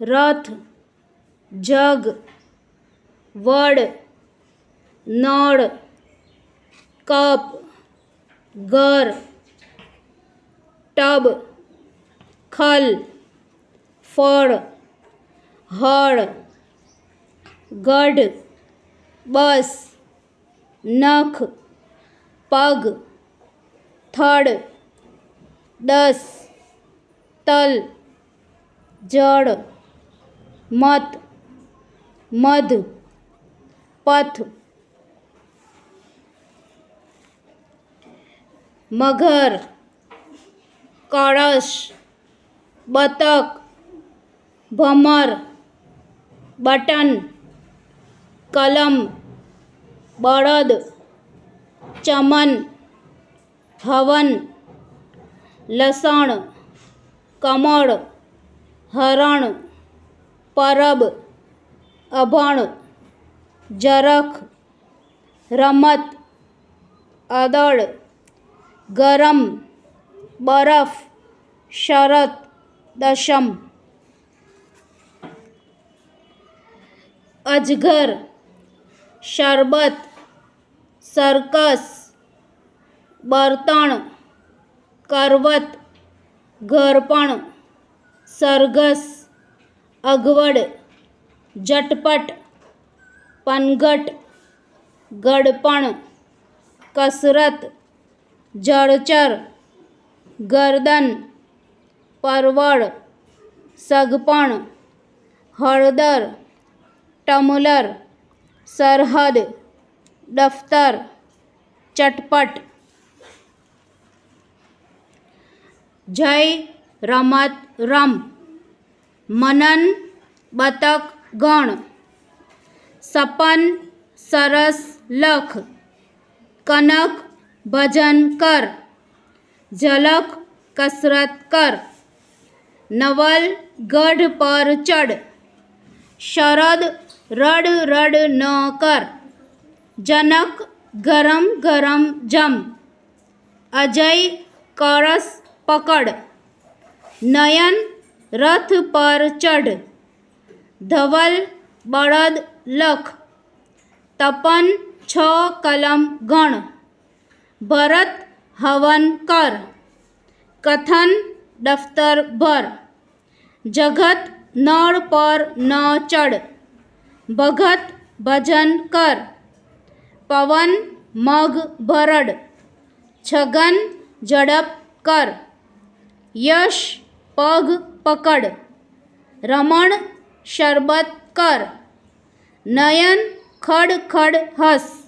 રથ જગ વડ નળ કપ ઘર ટબ ખલ ફળ હળ ગઢ બસ નખ પગ થડ દસ તલ જળ મત, મધ, પથ, મગર, કળશ, બતક, ભમર, બટન, કલમ, બળદ, ચમન, હવન, લસણ, કમળ, હરણ પરબ, અભણ, જરખ, રમત, અદળ, ગરમ, બરફ, શરત, દશમ. અજગર, શરબત, સરકસ, બર્તણ, કરવત, ઘરપણ, સરઘસ. અગવડ, ઝટપટ, પનઘટ, ગડપણ, કસરત, જળચર, ગરદન, પરવળ, સગપણ, હળદર, ટમલર, સરહદ, દફતર, ચટપટ. જય રમત રમ. મનન બતક ગણ સપન સરસ લખ કનક ભજન કર ઝલક કસરત કર નવલ ગઢ પર ચડ શરદ રડ રડ ન કર જનક ગરમ ગરમ જમ અજય કળશ પકડ નયન રથ પર ચઢ ધવલ બળદ લખ તપન છ કલમ ગણ ભરત હવન કર કથન દફતર ભર જગત નળ પર ન ચડ ભગત ભજન કર પવન મગ ભરડ છગન ઝડપ કર યશ પગ પકડ. રમણ શરબત કર. નયન ખડ ખડ હસ.